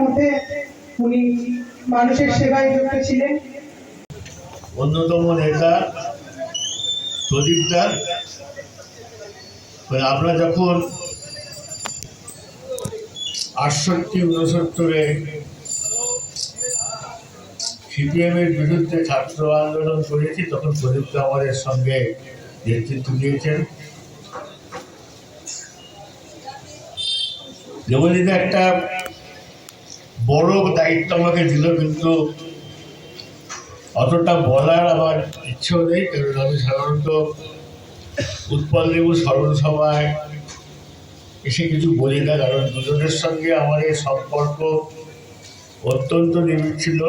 মধ্যে উনি মানুষের সেবায় যুক্ত ছিলেন। অন্যতম নেতা, প্রদীপ দার মানে আমরা যখন আটষট্টি, উনসত্তরে সিপিএমের বিরুদ্ধে ছাত্র আন্দোলন করেছি, তখন প্রদীপ দা আমাদের সঙ্গে নেতৃত্ব দিয়েছেন দেবলীতে একটা বড় দায়িত্ব আমাকে দিল, কিন্তু অতটা বলার আমার ইচ্ছেও নেই, কারণ আমি সাধারণত উৎপল দেবু স্মরণ সভায় এসে কিছু বলি না, কারণ দুজনের সঙ্গে আমার এই সম্পর্ক অত্যন্ত নিবিড় ছিল।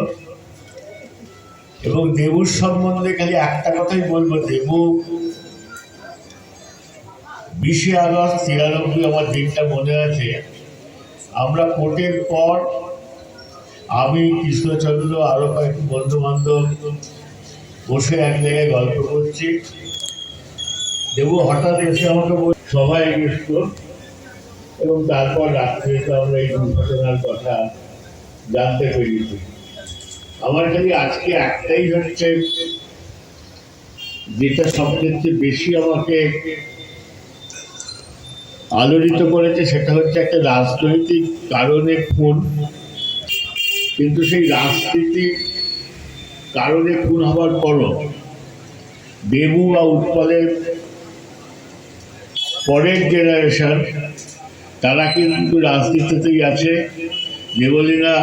এবং দেবুর সম্বন্ধে খালি একটা কথাই বলব, দেবু বিশে আগস্ট তিরানব্বই আমার দিনটা মনে আছে। আমরা কোর্টের পর আমি কৃষ্ণচন্দ্র, আরও কয়েকটি বন্ধু বান্ধব বসে এক জায়গায় গল্প করছি। দেবু হঠাৎ এসে আমাকে সবাই গেছিল এবং তারপর রাত্রে আমরা এই দুর্ঘটনার কথা জানতে পেরেছি। আমার খালি আজকে একটাই হচ্ছে, যেটা সবচেয়ে বেশি আমাকে আলোড়িত করেছে, সেটা হচ্ছে একটা রাজনৈতিক কারণে খুন। কিন্তু সেই রাজনীতির কারণে খুন হওয়ার পরও দেবু বা উৎপলের পরের জেনারেশন তারা কিন্তু রাজনীতিতেই আছে দেবলীনা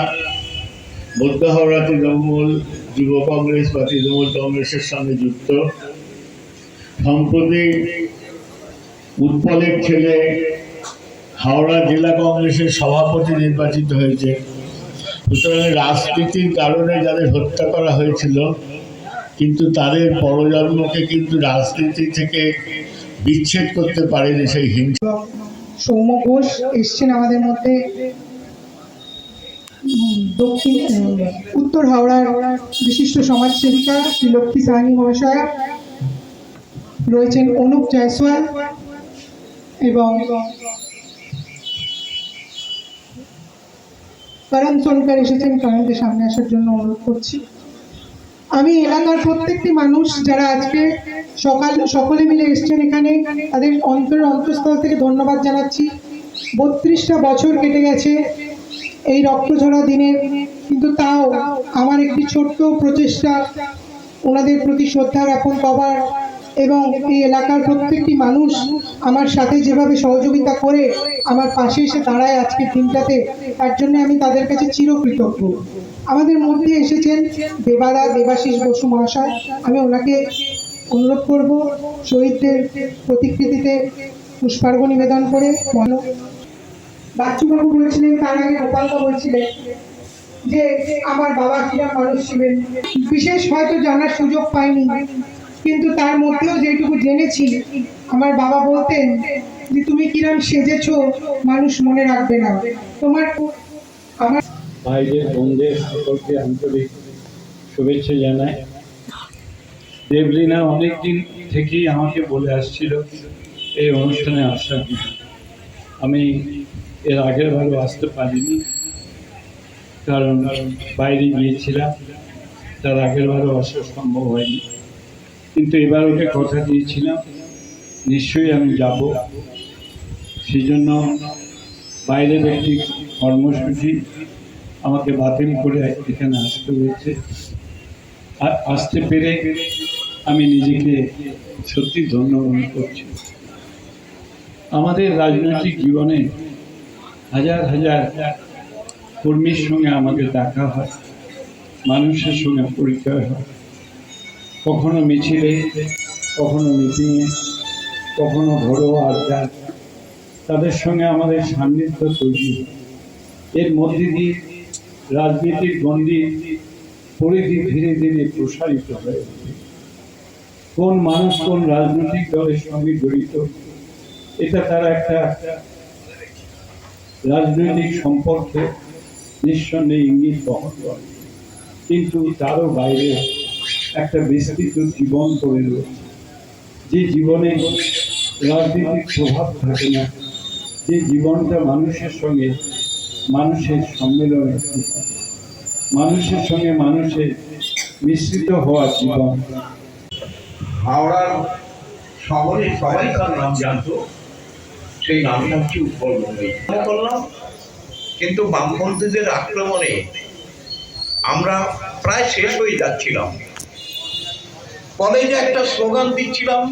মধ্য হাওড়া তৃণমূল, যুব কংগ্রেস বা তৃণমূল কংগ্রেসের সঙ্গে যুক্ত। সম্প্রতি উৎপলের ছেলে হাওড়া জেলা কংগ্রেসের সভাপতি নির্বাচিত হয়েছে। সুতরাং রাজনীতির কারণে যাদের হত্যা করা হয়েছিল, কিন্তু তাদের পরজন্মকে কিন্তু রাজনীতি থেকে বিচ্ছেদ করতে পারেনি সেই হিংসা। সৌম্য ঘোষ এসছেন আমাদের মধ্যে। দক্ষিণ উত্তর হাওড়ার বিশিষ্ট সমাজসেবিকা শ্রী লক্ষ্মী সাহানি মহাশয়া। রয়েছেন অনুপ জয়সওয়াল। এবং করণ সোনকার এসেছেন করণকে সামনে আসার জন্য অনুরোধ করছি। আমি এলাকার প্রত্যেকটি মানুষ যারা আজকে সকাল সকলে মিলে এসছেন এখানে, তাদের অন্তরের অন্তঃস্থল থেকে ধন্যবাদ জানাচ্ছি। বত্রিশটা বছর কেটে গেছে এই রক্তঝরা দিনের কিন্তু তাও আমার একটি ছোট্ট প্রচেষ্টা, ওনাদের প্রতি শ্রদ্ধা জ্ঞাপন করার এবং এই এলাকার প্রত্যেকটি মানুষ আমার সাথে যেভাবে সহযোগিতা করে আমার পাশে এসে দাঁড়ায় আজকের দিনটাতে, তার জন্য আমি তাদের কাছে চিরকৃতজ্ঞ। আমাদের মধ্যে এসেছেন দেবাদা দেবাশিস বসু মহাশয়। আমি ওনাকে অনুরোধ করব শহীদদের প্রতিকৃতিতে পুষ্পার্ঘ নিবেদন করে মনো বাচ্চুবাবু বলেছিলেন, তার আগে গোপালদা বলছিলেন যে, আমার বাবা কিরম মানুষ ছিলেন। বিশেষ হয়তো জানার সুযোগ পাইনি। কিন্তু তার মধ্যেও যেটুকু জেনেছি, আমার বাবা বলতেন যে তুমি কিরম সেজেছ, মানুষ মনে রাখবে না। তোমার আমার ভাইদের, বোনদের সকলকে আন্তরিক শুভেচ্ছা জানাই। দেবলীনা অনেক দিন থেকেই আমাকে বলে আসছিল এই অনুষ্ঠানে আসার আমি এর আগের ভাবে আসতে পারিনি, কারণ বাইরে গিয়েছিলাম, তার আগের ভাবে আসা সম্ভব হয়নি। কিন্তু এবার ওকে কথা দিয়েছিলাম, নিশ্চয়ই আমি যাব। সেই জন্য বাইরের একটি কর্মসূচি আমাকে বাতিল করে এখানে আসতে হয়েছে। আর আসতে পেরে আমি নিজেকে সত্যি ধন্য মনে করছি। আমাদের রাজনৈতিক জীবনে হাজার হাজার কর্মীর সঙ্গে আমাদের দেখা হয়, মানুষের সঙ্গে পরিচয় হয়। কখনো মিছিলে, কখনো মিটিংয়ে, কখনো ঘরোয়া আড্ডা তাদের সঙ্গে আমাদের সান্নিধ্য তৈরি। এর মধ্যে দিয়ে রাজনীতির গণ্ডি পরিধি ধীরে ধীরে প্রসারিত হয়ে কোন মানুষ কোন রাজনৈতিক দলের সঙ্গে জড়িত, এটা তারা একটা রাজনৈতিক সম্পর্কে নিঃসন্দেহে ইঙ্গিত বহন করে। কিন্তু তারও বাইরে একটা বিস্তৃত জীবন পড়ে রয়েছে যে জীবনে রাজনীতির প্রভাব থাকে না যে জীবনটা মানুষের সঙ্গে মানুষের সম্মেলনের মানুষের সঙ্গে মানুষের মিশ্রিত হওয়ার জীবন। হাওড়ার শহরে সবাই তার নাম জানতো সেই নামটা হচ্ছে উৎপলবঙ্গী করলাম কিন্তু বামপন্থীদের আক্রমণে আমরা প্রায় শেষ হয়ে যাচ্ছিলাম। কলেজে একটা স্লোগান দিচ্ছিলাম।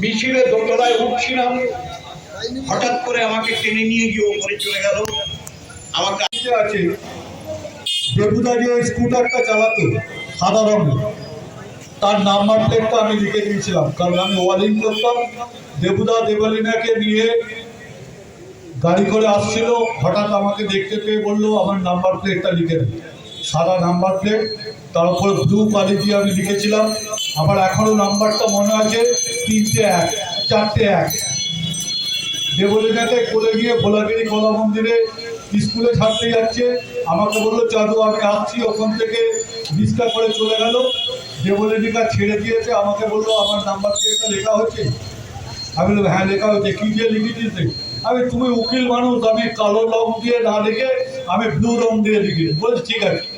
মিছিলে দোতলায় উঠছিলাম। হঠাৎ করে আমাকে টেনে নিয়ে গিয়ে ওপরে চলে গেল। আমাকে যে আছে। দেবুদা যে স্কুটারটা চালাতো, সাদা রঙের, তার নাম্বার প্লেটটা আমি লিখে দিয়েছিলাম, কারণ আমি ওয়ারিং করতাম দেবুদা দেবালিনাকে নিয়ে গাড়ি করে আসছিল, হঠাৎ আমাকে দেখতে পেয়ে বলল, আমার নাম্বার প্লেটটা লিখে দিই সাদা নাম্বার প্লেট তার উপরে ব্লু দিয়ে আমি লিখেছিলাম। আমার এখনও নাম্বারটা মনে আছে, তিনটে এক, চারটে এক। দেবলীনাকে কোলে গিয়ে ভোলাগিরি কলা মন্দিরে স্কুলে ছাড়তে যাচ্ছে। আমাকে বলল, চাঁদু, আমি আসছি। ওখান থেকে রিক্সা করে চলে গেল। দেবলীনিকা ছেড়ে দিয়েছে। আমাকে বলল, আমার নাম্বার দিয়ে একটা লেখা হচ্ছে আমি বললাম হ্যাঁ লেখা হচ্ছে কী দিয়ে লিখেছিস? আমি, তুমি উকিল মানুষ। আমি কালো রং দিয়ে না লিখে, আমি ব্লু রং দিয়ে লিখেছি। বলছি, ঠিক আছে।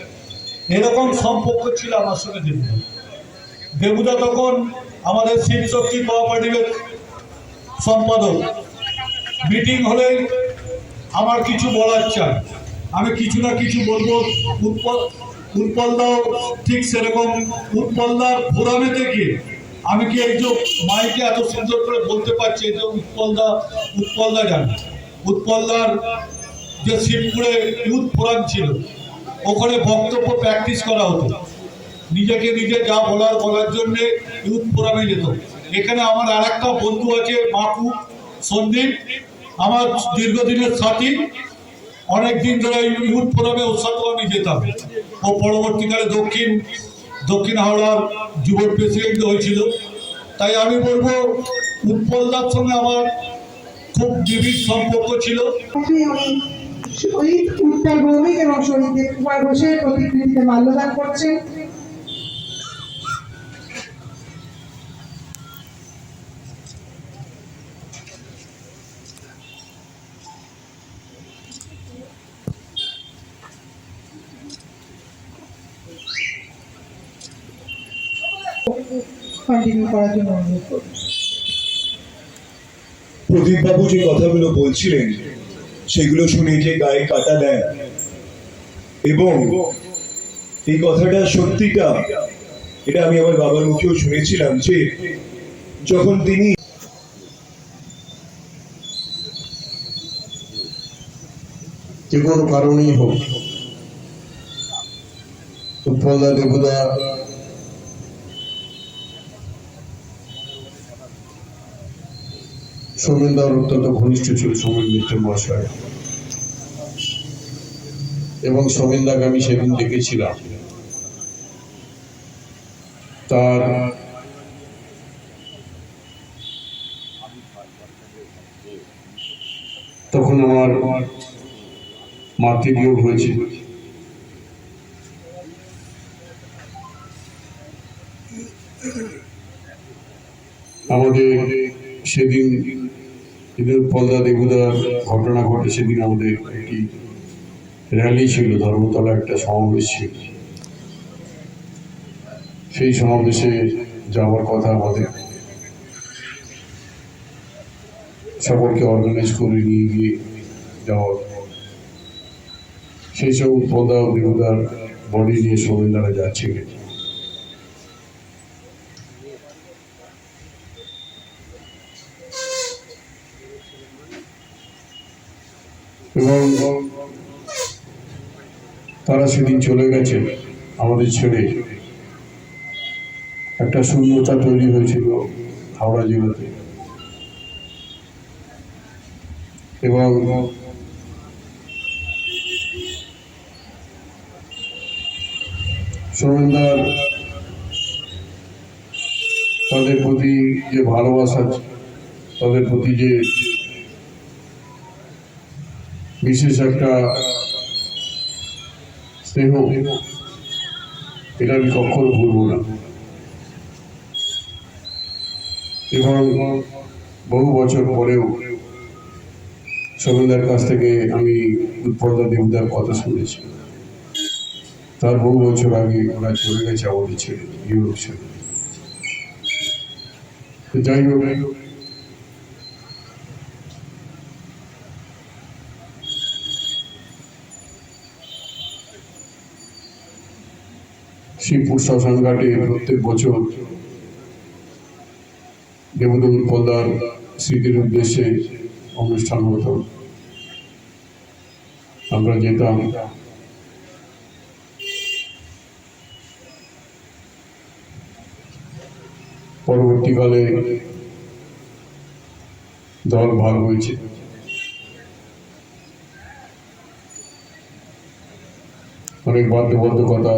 এরকম সম্পর্ক ছিল আমার সঙ্গে দেবুদা। দেবুদা তখন আমাদের শিবশক্তি কোঅপারেটিভের সম্পাদক। মিটিং হলে আমার কিছু বলার চাই। আমি কিছু না কিছু বলব। উৎপল উৎপলদাও ঠিক সেরকম। উৎপলদার ফোরামে থেকে আমি কি এই মাইকে এত সুন্দর করে বলতে পারছি, এই যে উৎপলদা উৎপলদা জানে। উৎপলদার যে শিবপুরে ইউথ ফোরাম ছিল ওখানে বক্তব্য প্র্যাকটিস করা হতো। নিজেকে নিজে যা বলার বলার জন্যে ইউথ ফোরামে যেত। এখানে আমার আর বন্ধু আছে, মাকু, সন্দীপ, আমার দীর্ঘদিনের সাথী। অনেক দিন ধরে ইউথ ফোরামে ওর সাথেও আমি যেতাম। ও পরবর্তীকালে দক্ষিণ দক্ষিণ হাওড়ার যুব প্রেসিডেন্ট হয়েছিল। তাই আমি বলব, উৎপলদার সঙ্গে আমার খুব নিবিড় সম্পর্ক ছিল। শহীদ উত্তর ভৌমিক এবং শহীদ কুমার ঘোষের প্রতিকৃতিতে মাল্যদান করছেন। কন্টিনিউ করার জন্য অনুরোধ করব। প্রদীপবাবু যে কথাগুলো বলছিলেন সেগুলো শুনে যে গায়ে কাটা দেয় এবং এই কথাটা সত্যিটা এটা আমি আমার বাবার মুখেও শুনেছিলাম যে যখন তিনি যে কোনো কারণেই হোক উৎপলদা দেবুদা সৌমেনদার অত্যন্ত ঘনিষ্ঠ ছিল সৌমেন মিত্র মহাশয়। এবং সৌমেনদাকে আমি সেদিন দেখেছিলাম। তার তখন আমার মাতৃবিয়োগ হয়েছিল আমাদের সেদিন ঈদের পলদা দেবুদার ঘটনা ঘটে সেদিন আমাদের একটি র্যালি ছিল, ধর্মতলা একটা সমাবেশ ছিল। সেই সমাবেশে যাওয়ার কথা আমাদের সকলকে অর্গানাইজ করে নিয়ে গিয়ে যাওয়ার সেই সব পদা দেবতার বডি নিয়ে সৌমেন্দারা যাচ্ছিলেন এবং তারা সেদিন চলে গেছে আমাদের ছেড়ে। একটা শূন্যতা তৈরি হয়েছিল হাওড়া জেলাতে। এবং সৌমেনদার তাদের প্রতি যে ভালোবাসা, তাদের প্রতি যে বিশেষ একটা স্নেহ এটা আমি কখনো ভুলবো না। এবং বহু বছর পরেও সমিতার কাছ থেকে আমি উৎপলদা দেবদার কথা শুনেছি। তার বহু বছর আগে ওরা চলে গেছে আমাদের ছেড়ে, ইউরোপ তো যাই হোক শিবপুর শ্মশান ঘাটে প্রত্যেক বছর দেবদূত পদার স্মৃতির উদ্দেশ্যে অনুষ্ঠান হতো। আমরা যেতাম। পরবর্তীকালে দল ভাগ হয়েছে। অনেক বাধ্যবাধকতা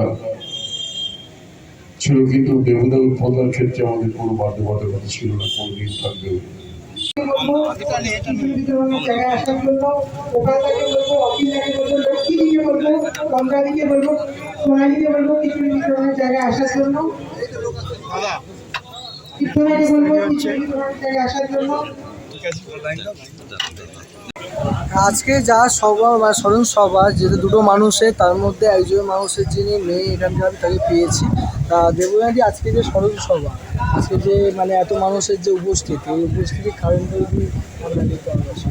ছিল, কিন্তু দেবদান পদার ক্ষেত্রে আমাদের কোনো বাধ্যবাধকতা ছিল না থাকবে জায়গায় আসার জন্য আজকে যা সভা বা স্মরণ সভা যেহেতু দুটো মানুষের তার মধ্যে একজন মানুষের যিনি মেয়ে এখানকার আমি তাকে পেয়েছি। তা দেবনাথী আজকে যে সরল সভা আজকে যে মানে এত মানুষের যে উপস্থিতি, এই উপস্থিতির কারণটা আমরা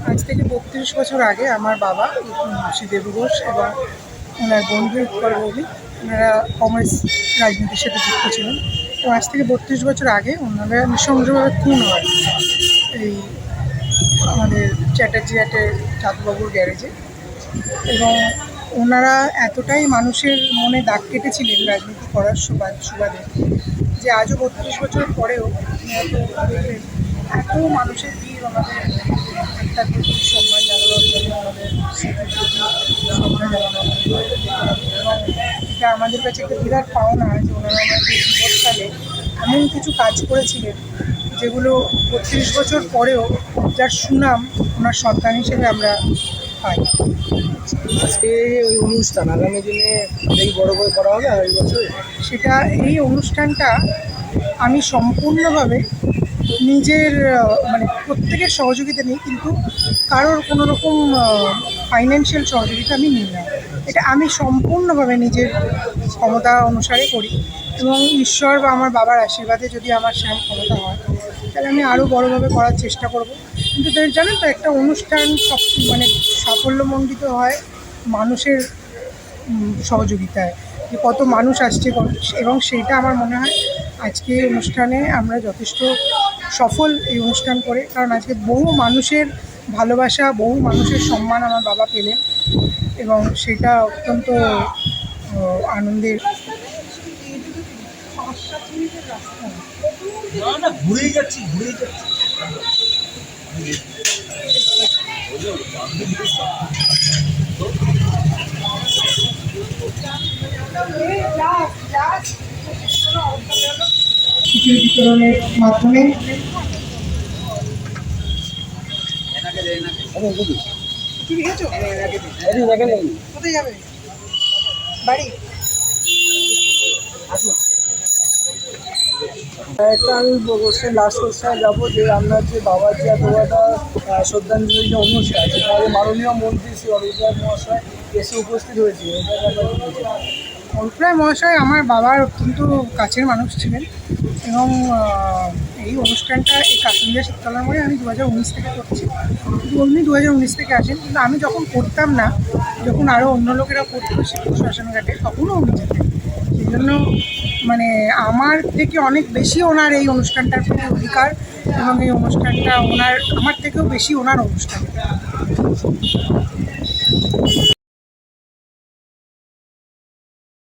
আজ থেকে বত্রিশ বছর আগে আমার বাবা, শ্রী দেবু ঘোষ এবং ওনার বন্ধু উৎপল রবি, ওনারা কমার্স রাজনীতির সাথে যুক্ত ছিলেন। তো আজ থেকে বত্রিশ বছর আগে ওনারা নৃশংসভাবে খুন হয় এই আমাদের চ্যাটার্জি হাটের চাঁদবাবুর গ্যারেজে। এবং ওনারা এতটাই মানুষের মনে দাগ কেটেছিলেন রাজনীতি করার সুবাদ, সুবাদে যে আজও বত্রিশ বছর পরেও এত মানুষের ভিড় ওনাদের, একটা প্রতি সম্মান জানানোর জন্য আমাদের শ্রদ্ধা আমাদের কাছে একটা বিরাট পাওনা যে ওনারা আমাদের জীবৎকালে এমন কিছু কাজ করেছিলেন যেগুলো বত্রিশ বছর পরেও যার সুনাম ওনার সন্তান হিসেবে আমরা পাই আজকে ওই অনুষ্ঠান, আগামী দিনে এই বড় করে করা হবে, আগামী বছর। সেটা এই অনুষ্ঠানটা আমি সম্পূর্ণভাবে নিজের মানে প্রত্যেকের সহযোগিতা নিই, কিন্তু কারোর কোনো রকম ফাইন্যান্সিয়াল সহযোগিতা আমি নিই না। এটা আমি সম্পূর্ণভাবে নিজের ক্ষমতা অনুসারে করি এবং ঈশ্বর বা আমার বাবার আশীর্বাদে যদি আমার সেরকম ক্ষমতা হয়, তাহলে আমি আরও বড়োভাবে করার চেষ্টা করব। কিন্তু জানেন তো, একটা অনুষ্ঠান সব মানে সাফল্যমণ্ডিত হয় মানুষের সহযোগিতায়। যে কত মানুষ আসছে এবং সেইটা আমার মনে হয় আজকে এই অনুষ্ঠানে আমরা যথেষ্ট সফল এই অনুষ্ঠান করে, কারণ আজকে বহু মানুষের ভালোবাসা, বহু মানুষের সম্মান আমার বাবা পেলেন, এবং সেটা অত্যন্ত আনন্দের খিচুড়ি বিতরণের মাধ্যমে কোথায় যাবে? বাড়ি? একটা আমি কোশ্চেন লাস্ট কোশ্চেনে যাব, যে আপনার যে বাবার যে এত একটা শ্রদ্ধাঞ্জলি যে অনুষ্ঠান, সেখানে মাননীয় মন্ত্রী শ্রী অরবিন্দ মহাশয় এসে উপস্থিত হয়েছে? অল্পরায় মহাশয়, আমার বাবার অত্যন্ত কাছের মানুষ ছিলেন এবং এই অনুষ্ঠানটা এই কাশ্মীরের শীতকালের মধ্যে আমি দু হাজার উনিশ থেকে করছি। উনি দু হাজার উনিশ থেকে আসেন, কিন্তু আমি যখন করতাম না, যখন আরও অন্য লোকেরা করতো শ্মশানঘাটে তখনও উনি যেতেন। জন্য মানে আমার থেকে অনেক বেশি ওনার এই অনুষ্ঠানটার প্রতি অধিকার এবং এই অনুষ্ঠানটা ওনার, আমার থেকেও বেশি ওনার অনুষ্ঠান।